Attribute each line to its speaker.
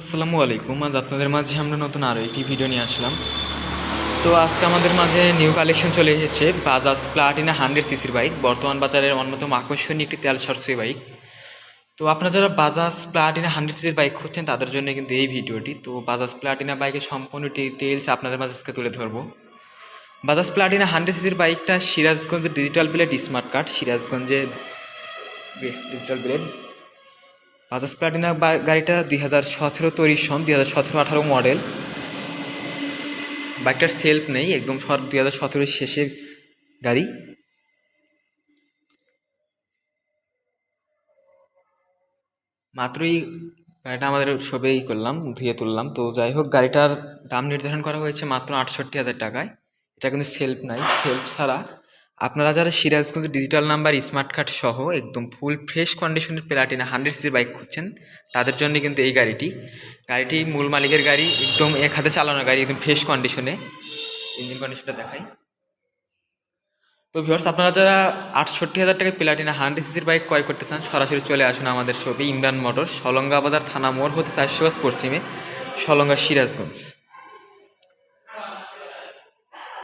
Speaker 1: আসসালামু আলাইকুম। আজ আপনাদের মাঝে আমরা নতুন আরও একটি ভিডিও নিয়ে আসলাম। তো আজকে আমাদের মাঝে নিউ কালেকশন চলে এসেছে বাজাজ প্লাটিনা হান্ড্রেড সিসির বাইক বর্তমান বাজারের অন্যতম আকর্ষণীয় একটি তেল সাশ্রয়ী বাইক তো আপনারা যারা বাজাজ প্লাটিনা হান্ড্রেড সিসির বাইক খুঁজছেন, তাদের জন্য কিন্তু এই ভিডিওটি তো বাজাজ প্লাটিনা বাইকের সম্পূর্ণ ডিটেলস আপনাদের মাঝে আজকে তুলে ধরবো। বাজাজ প্লাটিনা হান্ড্রেড সিসির বাইকটা সিরাজগঞ্জের ডিজিটাল প্লেট স্মার্ট কার্ড সিরাজগঞ্জের ডিজিটাল প্লেট বাজাজ প্লাটিনা গাড়িটা দুই হাজার সতেরো তৈরি সন দুই হাজার সতেরো আঠারো মডেল। বাইকটার সেলফ নেই, একদম দুই হাজার সতেরোর শেষের গাড়ি। মাত্রই গাড়িটা আমাদের সবেই করলাম, ধুয়ে তুললাম। তো যাই হোক, গাড়িটার দাম নির্ধারণ করা হয়েছে মাত্র আটষট্টি হাজার টাকায়। এটা কিন্তু সেলফ নাই, সেলফ ছাড়া আপনারা যারা Sirajganj digital number smart card সহ একদম ফুল ফ্রেশ কন্ডিশনের প্লাটিনা হান্ড্রেড সি বাইক খুঁজছেন, তাদের জন্য কিন্তু এই গাড়িটি। গাড়িটি মূল মালিকের গাড়ি, একদম এক হাতে চালানো গাড়ি, একদম ফ্রেশ কন্ডিশনে ইঞ্জিন কন্ডিশনটা দেখাই। তো ভিউয়ার্স আপনারা যারা আটষট্টি হাজার টাকায় প্লাটিনা হান্ড্রেড সিসির বাইক ক্রয় করতে চান, সরাসরি চলে আসুন আমাদের শপে ইমরান মোটর সলঙ্গা বাজার থানা মোড় হতে চারশো গাছ পশ্চিমে, সলঙ্গা সিরাজগঞ্জ।